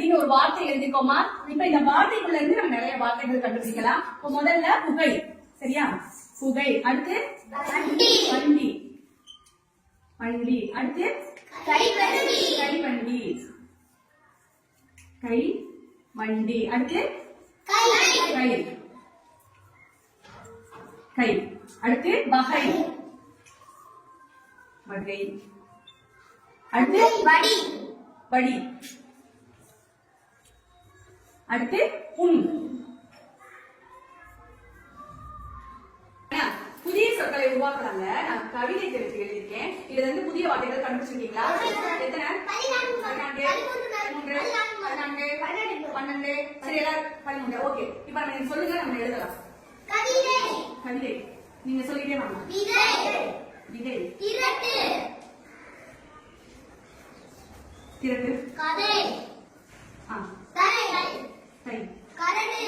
அப்படின்னு ஒரு வார்த்தை எழுதிக்கோமா? இப்ப இந்த வார்த்தைக்குள்ள இருந்து நம்ம நிறைய வார்த்தைகள் கண்டுபிடிக்கலாம். இப்ப முதல்ல புகை. சரியா? புகை. அடுத்து? வண்டி வண்டி அடுத்து? கைவண்டி கை வண்டி கை வண்டி அடுத்து? கை. கை. கை. அடுத்து? வகை. வகை. அடுத்து? வடி. வடி. அடுத்து புண். அண்ணா, புதிய சொற்களை உருவாக்குறாங்க. நான் கவிதை தெரிஞ்சு எழுதியிருக்கேன். இதுல இருந்து புதிய வார்த்தைகள் கண்டுபிடிச்சிருக்கீங்களா? எத்தனை? பதினான்கு. பதினான்கு, பன்னெண்டு. சரி எல்லாரும் பதிமூன்று. ஓகே. இப்ப நீங்க சொல்லுங்க நம்ம எழுதலாம். கவிதை. கவிதை. நீங்க சொல்லிட்டே வாங்க. விதை. விதை. திரட்டு திரட்டு கதை. ஆ. தை கரடு.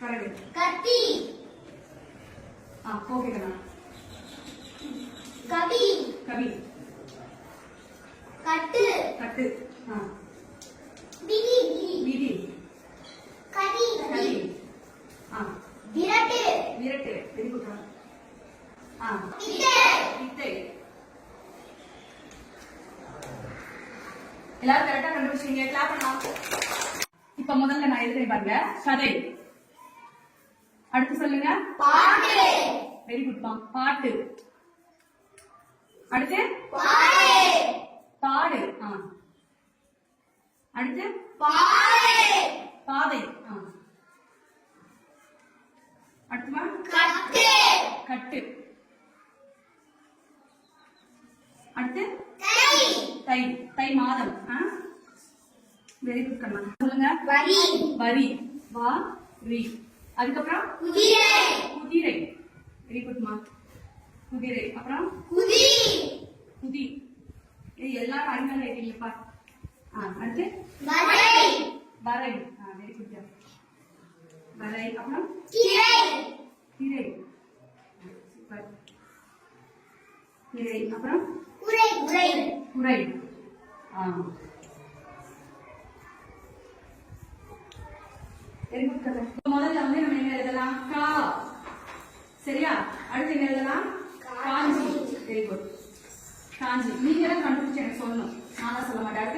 கரடு. கத்தி. ஆ ஓகே கண்ணா. கவி கவி கட்டு. கட்டு. ஆ. விதி. விதி. கதி. கவி ஆ. விரட்டு. விரட்டு. வெரி குட் ஆ. வித்தை. வித்தை. எல்லாரும் கரெக்டா கண்டுபிடிச்சீங்க கிளாப் பண்ணலாம். இப்ப முதல்ல நான் எழுதுறேன் பாருங்க. கதை. அடுத்து சொல்லுங்க. பாட்டு. வெரி குட் மா. பாட்டு. அடுத்து? பாடு. பாடு. ஆ. அடுத்து? பாடு. பாதை. ஆ. அடுத்துமா கட்டு. கட்டு. அடுத்து? தை. தை மாதம். ஆ? வெரி குட் கண்ணா. சொல்லுங்க. வரி. வரி. வா ரி. அதுக்கப்புறம்? குதிரை. குதிரை. வெரி குட்மா குதிரை. அப்புறம்? குதி. குதி. இது எல்லாரும் அறிஞர் ஆயிட்டீங்கப்பா ஆ அடுத்து? வரை. வரை. ஆ வெரி குட் வரை. அப்புறம்? கிரை கிரை சூப்பர் கிரை அப்புறம்? குறை குறை. குறை. ஆ. முதல்ல வந்து நம்ம என்ன எழுதலாம் கா சரியா அடுத்து என்ன எழுதலாம் காஞ்சி வெரி குட் காஞ்சி நீங்க தான் கண்டுபிடிச்சு எனக்கு சொல்லணும் நான் தான் சொல்ல மாட்டேன் அடுத்து புறம் புறம் ஓகே அடுத்து